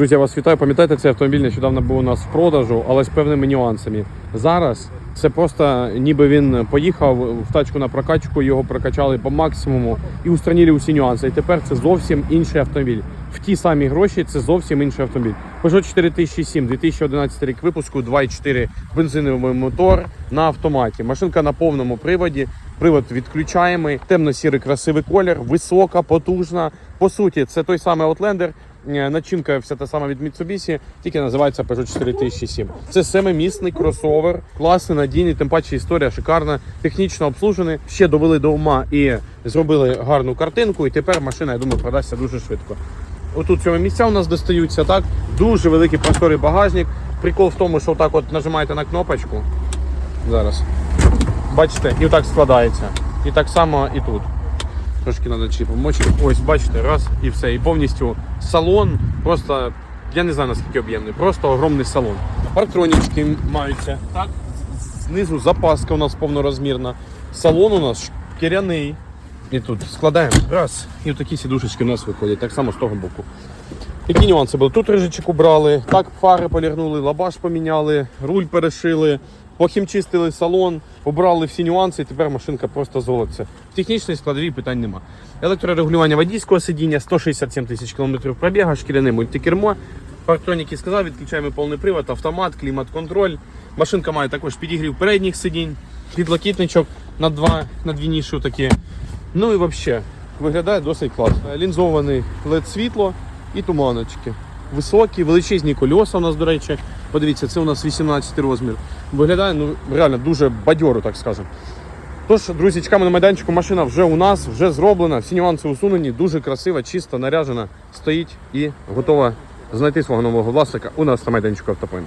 Друзі, я вас вітаю. Пам'ятаєте, цей автомобіль нещодавно був у нас в продажу, але з певними нюансами. Зараз це просто ніби він поїхав в тачку на прокачку, його прокачали по максимуму і устранили усі нюанси. І тепер це зовсім інший автомобіль. В ті самі гроші це зовсім інший автомобіль. Peugeot 4007, 2011 рік випуску, 2,4 бензиновий мотор на автоматі. Машинка на повному приводі. Привод відключаємий, темно-сірий красивий колір, висока, потужна. По суті, це той самий Outlander, Начинка вся та сама від Mitsubishi, тільки називається Peugeot 4007. Це семимісний кросовер, класний, надійний, тим паче історія шикарна, технічно обслужений. Ще довели до ума і зробили гарну картинку. І тепер машина, я думаю, продасться дуже швидко. Отут цьому місця у нас достаються так. Дуже великий просторий багажник. Прикол в тому, що так от нажимаєте на кнопочку. Зараз. Бачите, і отак складається. І так само і тут. Трошки треба чіпом мочити. Ось, бачите, раз і все. І повністю салон просто, я не знаю наскільки об'ємний, просто огромний салон. Парктронічки маються. Так, знизу запаска у нас повнорозмірна. Салон у нас шкіряний. І тут складаємо. Раз. І такі сідушечки у нас виходять, так само з того боку. Які нюанси були? Тут рижичок убрали, так фари полірнули, лабаш поміняли, руль перешили, похімчистили салон, обрали всі нюанси, і тепер машинка просто золотце. В технічній складовій питань нема. Електрорегулювання водійського сидіння, 167 тисяч кілометрів пробіга, шкіряне мультикермо. Парктроніки сказав, відключаємо повний привод, автомат, клімат-контроль. Машинка має також підігрів передніх сидінь, підлокітничок на два на дві ніші такі. Ну і взагалі виглядає досить класно. Лінзований LED світло і туманочки. Високі, величезні кольоса у нас, до речі. Подивіться, це у нас 18 розмір. Виглядає ну, реально дуже бадьоро, так скажемо. Тож, друзі, чекаємо на майданчику. Машина вже у нас, вже зроблена, всі нюанси усунені, дуже красива, чисто, наряжена, стоїть і готова знайти свого нового власника у нас на майданчику автопоінт.